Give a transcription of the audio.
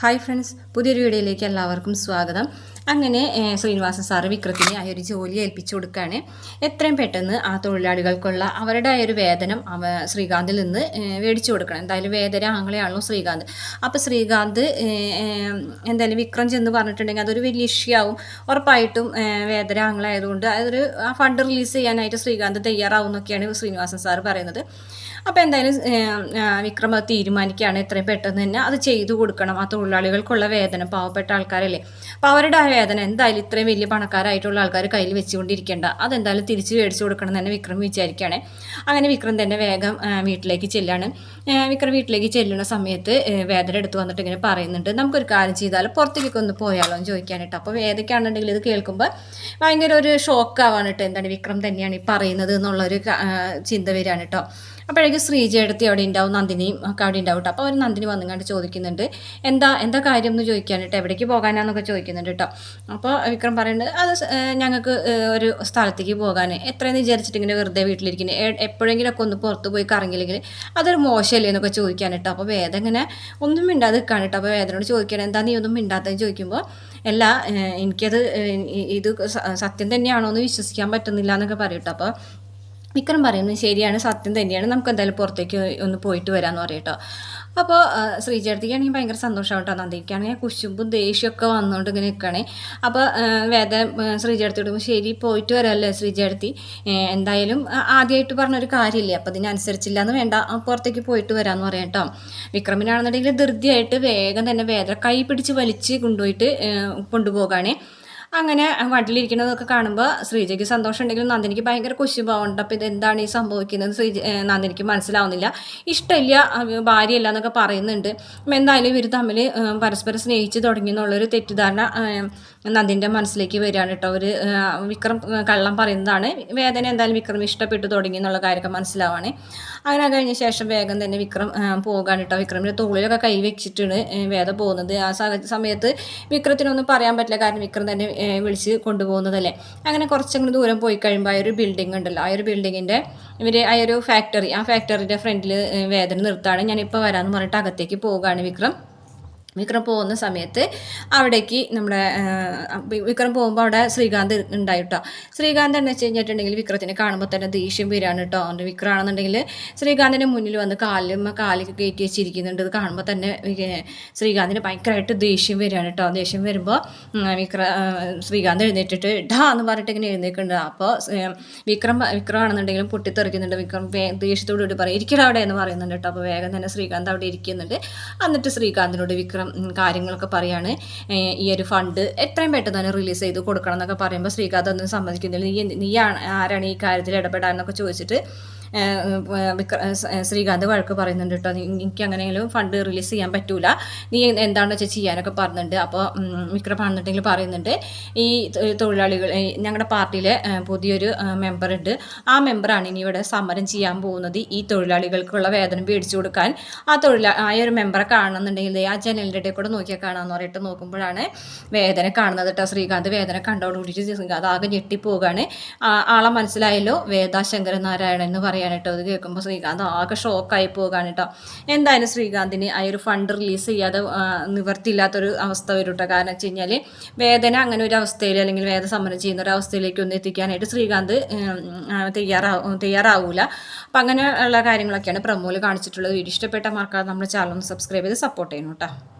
Hi friends പുതിയൊരു വീഡിയോയിലേക്ക് എല്ലാവർക്കും സ്വാഗതം. അങ്ങനെ ശ്രീനിവാസ സാർ വിക്രത്തിനെ ആ ഒരു ജോലി ഏൽപ്പിച്ചു കൊടുക്കുകയാണ് എത്രയും പെട്ടെന്ന് ആ തൊഴിലാളികൾക്കുള്ള അവരുടെ ആ ഒരു വേതനം അവ ശ്രീകാന്തിൽ നിന്ന് മേടിച്ചു കൊടുക്കണം. എന്തായാലും വേതന ആങ്ങളെയാണല്ലോ ശ്രീകാന്ത്. അപ്പോൾ ശ്രീകാന്ത് എന്തായാലും വിക്രം ചെന്ന് പറഞ്ഞിട്ടുണ്ടെങ്കിൽ അതൊരു വലിയ ഇഷ്യൂ ആവും. ഉറപ്പായിട്ടും വേദന വേതന ആങ്ങളായതുകൊണ്ട് അതൊരു ആ ഫണ്ട് റിലീസ് ചെയ്യാനായിട്ട് ശ്രീകാന്ത് തയ്യാറാവും എന്നൊക്കെയാണ് ശ്രീനിവാസൻ സാറ് പറയുന്നത്. അപ്പോൾ എന്തായാലും വിക്രം അത് തീരുമാനിക്കുകയാണ്. എത്രയും പെട്ടെന്ന് തന്നെ അത് ചെയ്തു കൊടുക്കണം. ആ തൊഴിലാളികൾക്കുള്ള വേദന പാവപ്പെട്ട ആൾക്കാരല്ലേ? അപ്പോൾ അവരുടെ ആ വേദന എന്തായാലും ഇത്രയും വലിയ പണക്കാരായിട്ടുള്ള ആൾക്കാർ കയ്യിൽ വെച്ചുകൊണ്ടിരിക്കേണ്ട. അതെന്തായാലും തിരിച്ച് മേടിച്ചു കൊടുക്കണം എന്ന് തന്നെ വിക്രം വിചാരിക്കുകയാണ്. അങ്ങനെ വിക്രം തന്നെ വേഗം വീട്ടിലേക്ക് ചെല്ലാണ്. വിക്രം വീട്ടിലേക്ക് ചെല്ലുന്ന സമയത്ത് വേദന എടുത്ത് വന്നിട്ട് ഇങ്ങനെ പറയുന്നുണ്ട്. നമുക്കൊരു കാര്യം ചെയ്താൽ പുറത്തേക്ക് ഒന്ന് പോയാലോ? എന്ന് ചോദിക്കാനായിട്ട് അപ്പോൾ വേദക്കാണെന്നുണ്ടെങ്കിൽ ഇത് കേൾക്കുമ്പോൾ ഭയങ്കര ഒരു ഷോക്ക് ആവാണ് കേട്ടോ എന്താണ് വിക്രം തന്നെയാണ് ഈ പറയുന്നത് എന്നുള്ളൊരു ചിന്ത വരികയാണ് കേട്ടോ. അപ്പോഴേക്കും ശ്രീജയെടുത്ത് അവിടെ ഉണ്ടാവും നന്ദിനിയും ഒക്കെ അവിടെ ഉണ്ടാവും കേട്ടോ. അപ്പോൾ അവർ നന്ദിനി വന്നുകൊണ്ട് ചോദിക്കുന്നുണ്ട് എന്താ എന്താ കാര്യം എന്ന് ചോദിക്കാനായിട്ട്? എവിടേക്ക് പോകാനാന്നൊക്കെ ചോദിക്കുന്നുണ്ട് കേട്ടോ. അപ്പോൾ വിക്രം പറയുന്നത് അത് ഞങ്ങൾക്ക് ഒരു സ്ഥലത്തേക്ക് പോകാൻ എത്രയെന്ന് വിചാരിച്ചിട്ട് ഇങ്ങനെ വെറുതെ വീട്ടിലിരിക്കുന്നത് എപ്പോഴെങ്കിലും എപ്പോഴെങ്കിലുമൊക്കെ ഒന്ന് പുറത്ത് പോയി കറങ്ങില്ലെങ്കിൽ അതൊരു മോശമല്ലേ എന്നൊക്കെ ചോദിക്കാനിട്ടോ അപ്പോൾ വേദം ഇങ്ങനെ ഒന്നും മിണ്ടാതെ നിൽക്കാൻ കേട്ടോ. അപ്പോൾ വേദനോട് ചോദിക്കണം എന്താ നീ ഒന്നും മിണ്ടാത്തതെന്ന് ചോദിക്കുമ്പോൾ അല്ല എനിക്കത് ഇത് സത്യം തന്നെയാണോ എന്ന് വിശ്വസിക്കാൻ പറ്റുന്നില്ല എന്നൊക്കെ പറയും കേട്ടോ. അപ്പോൾ വിക്രം പറയുന്നത് ശരിയാണ് സത്യം തന്നെയാണ്. നമുക്ക് എന്തായാലും പുറത്തേക്ക് ഒന്ന് പോയിട്ട് വരാമെന്ന് പറയും കേട്ടോ അപ്പോൾ ശ്രീചേർത്തിക്കാണെങ്കിൽ ഭയങ്കര സന്തോഷമാവും കേട്ടോ നന്ദിക്കാണെങ്കിൽ കുശുമ്പും ദേഷ്യമൊക്കെ വന്നുകൊണ്ട് ഇങ്ങനെ നിൽക്കണേ അപ്പോൾ വേദ വിടുമ്പോൾ ശരി പോയിട്ട് വരാമല്ലേ ശ്രീചേർത്തി എന്തായാലും ആദ്യമായിട്ട് പറഞ്ഞൊരു കാര്യമില്ലേ? അപ്പോൾ ഇതിനനുസരിച്ചില്ല എന്ന് വേണ്ട. പുറത്തേക്ക് പോയിട്ട് വരാമെന്ന് പറയാം കേട്ടോ. വിക്രമിനാണെന്നുണ്ടെങ്കിൽ ധൃതിയായിട്ട് വേഗം തന്നെ വേദ കൈ പിടിച്ച് വലിച്ച് കൊണ്ടുപോയിട്ട് കൊണ്ടുപോകാണേ. അങ്ങനെ വണ്ടിലിരിക്കുന്നതൊക്കെ കാണുമ്പോൾ ശ്രീജയ്ക്ക് സന്തോഷം ഉണ്ടെങ്കിലും നന്ദിനിക്ക് ഭയങ്കര കുശുഭാവുണ്ട് അപ്പോൾ ഇതെന്താണ് ഈ സംഭവിക്കുന്നത്? ശ്രീജ നന്ദിനിക്ക് മനസ്സിലാവുന്നില്ല. ഇഷ്ടമില്ല ഭാര്യയല്ല എന്നൊക്കെ പറയുന്നുണ്ട്. എന്തായാലും ഇവർ തമ്മിൽ പരസ്പരം സ്നേഹിച്ച് തുടങ്ങി എന്നുള്ളൊരു തെറ്റിദ്ധാരണ നന്ദിന്റെ മനസ്സിലേക്ക് വരികയാണ് കേട്ടോ. ഒരു വിക്രം കള്ളം പറയുന്നതാണ്. വേദന എന്തായാലും വിക്രം ഇഷ്ടപ്പെട്ടു തുടങ്ങി എന്നുള്ള കാര്യമൊക്കെ മനസ്സിലാവാണ്. അങ്ങനെ കഴിഞ്ഞ ശേഷം വേഗം തന്നെ വിക്രം പോകാണ് കേട്ടോ. വിക്രമിന്റെ തോളിലൊക്കെ കൈ വെച്ചിട്ടാണ് വേദ പോകുന്നത്. ആ സമയത്ത് വിക്രത്തിനൊന്നും പറയാൻ പറ്റില്ല. കാരണം വിക്രം തന്നെ വിളിച്ച് കൊണ്ടുപോകുന്നതല്ലേ? അങ്ങനെ കുറച്ചങ്ങോട്ട് ദൂരം പോയി കഴിയുമ്പോൾ ആ ഒരു ബിൽഡിംഗ് ഉണ്ടല്ലോ. ആ ഒരു ബിൽഡിങ്ങിന്റെ ഇവർ ആ ഒരു ഫാക്ടറി ആ ഫാക്ടറിന്റെ ഫ്രണ്ടിൽ വേദന നിർത്താണ്. ഞാനിപ്പോൾ വരാമെന്ന് പറഞ്ഞിട്ട് അകത്തേക്ക് പോവുകയാണ് വിക്രം. വിക്രം പോകുന്ന സമയത്ത് അവിടേക്ക് നമ്മുടെ വിക്രം പോകുമ്പോൾ അവിടെ ശ്രീകാന്ത് ഉണ്ടായിട്ടോ. ശ്രീകാന്ത് എന്ന് വെച്ച് കഴിഞ്ഞിട്ടുണ്ടെങ്കിൽ വിക്രത്തിനെ കാണുമ്പോൾ തന്നെ ദേഷ്യം വരികയാണ് കേട്ടോ അവന്റെ വിക്രമാണെന്നുണ്ടെങ്കിൽ ശ്രീകാന്തിന്റെ മുന്നിൽ വന്ന് കാലും കാലിൽ കയറ്റി വെച്ചിരിക്കുന്നുണ്ട്. ഇത് കാണുമ്പോൾ തന്നെ ശ്രീകാന്തിന് ഭയങ്കരമായിട്ട് ദേഷ്യം വരികയാണ് കേട്ടോ ദേഷ്യം വരുമ്പോൾ വിക്ര ശ്രീകാന്ത് എഴുന്നേറ്റിട്ട് ഡാ എന്ന് പറഞ്ഞിട്ട് ഇങ്ങനെ എഴുന്നേക്കുന്നുണ്ട്. അപ്പോൾ വിക്രം വിക്രമാണെന്നുണ്ടെങ്കിലും പൊട്ടിത്തെറിക്കുന്നുണ്ട്. വിക്രം ദേഷ്യത്തോടുകൂടി ദേഷ്യത്തോട് കൂടി പറയും ഇരിക്കട അവിടെ എന്ന് പറയുന്നുണ്ട് കേട്ടോ അപ്പോൾ വേഗം തന്നെ ശ്രീകാന്ത് അവിടെ ഇരിക്കുന്നുണ്ട്. എന്നിട്ട് ശ്രീകാന്തിനോട് വിക്രം ഉം, കാര്യങ്ങളൊക്കെ പറയാണ്. ഈ ഒരു ഫണ്ട് എത്രയും പെട്ടെന്ന് തന്നെ റിലീസ് ചെയ്ത് കൊടുക്കണം എന്നൊക്കെ പറയുമ്പോൾ ശ്രീകാന്ത് ഒന്നും സമ്മതിക്കുന്നില്ല. നീ നീ ആരാണ് ഈ കാര്യത്തിൽ ഇടപെടാനൊക്കെ ചോദിച്ചിട്ട് ശ്രീകാന്ത് വഴക്ക് പറയുന്നുണ്ട് കേട്ടോ എനിക്ക് അങ്ങനെയെങ്കിലും ഫണ്ട് റിലീസ് ചെയ്യാൻ പറ്റൂല. നീ എന്താണെന്ന് വെച്ചാൽ ചെയ്യാനൊക്കെ പറഞ്ഞിട്ടുണ്ട്. അപ്പോൾ വിക്രം പറഞ്ഞിട്ടെങ്കിൽ പറയുന്നുണ്ട്. ഈ തൊഴിലാളികൾ ഞങ്ങളുടെ പാർട്ടിയിലെ പുതിയൊരു മെമ്പർ ഉണ്ട്. ആ മെമ്പറാണ് ഇനി ഇവിടെ സമരം ചെയ്യാൻ പോകുന്നത്. ഈ തൊഴിലാളികൾക്കുള്ള വേതനം മേടിച്ചു കൊടുക്കാൻ. ആ തൊഴിലാ ആ ഒരു മെമ്പറെ കാണണമെന്നുണ്ടെങ്കിൽ ആ ജനലിന്റെ ഇടയിൽ കൂടെ നോക്കിയാൽ കാണാമെന്ന് പറഞ്ഞിട്ട് നോക്കുമ്പോഴാണ് വേദന കാണുന്നത് കേട്ടോ ശ്രീകാന്ത് വേദന കണ്ടോടുകൂടിയിട്ട് ശ്രീകാന്ത് ആകെ ഞെട്ടിപ്പോവുകയാണ്. ആ- ആളെ മനസ്സിലായല്ലോ? വേദാശങ്കരനാരായണൻ എന്ന് പറയാൻ കേട്ടോ ഇത് കേൾക്കുമ്പോൾ ശ്രീകാന്ത് ആകെ ഷോക്കായി പോകാണ് കേട്ടോ എന്തായാലും ശ്രീകാന്തിന് ആ ഒരു ഫണ്ട് റിലീസ് ചെയ്യാതെ നിവർത്തിയില്ലാത്തൊരു അവസ്ഥ വരും കേട്ടോ കാരണം വെച്ച് കഴിഞ്ഞാൽ വേദന അങ്ങനെ ഒരു അവസ്ഥയിൽ അല്ലെങ്കിൽ വേദന സമരം ചെയ്യുന്ന ഒരു അവസ്ഥയിലേക്ക് ഒന്ന് എത്തിക്കാനായിട്ട് ശ്രീകാന്ത് തയ്യാറാവും തയ്യാറാവൂല. അപ്പം അങ്ങനെയുള്ള കാര്യങ്ങളൊക്കെയാണ് പ്രമോൽ കാണിച്ചിട്ടുള്ളത്. വീഡിയോ ഇഷ്ടപ്പെട്ട മാർക്കാതെ നമ്മുടെ ചാനൽ ഒന്ന് സബ്സ്ക്രൈബ് ചെയ്ത് സപ്പോർട്ട് ചെയ്യണം കേട്ടോ.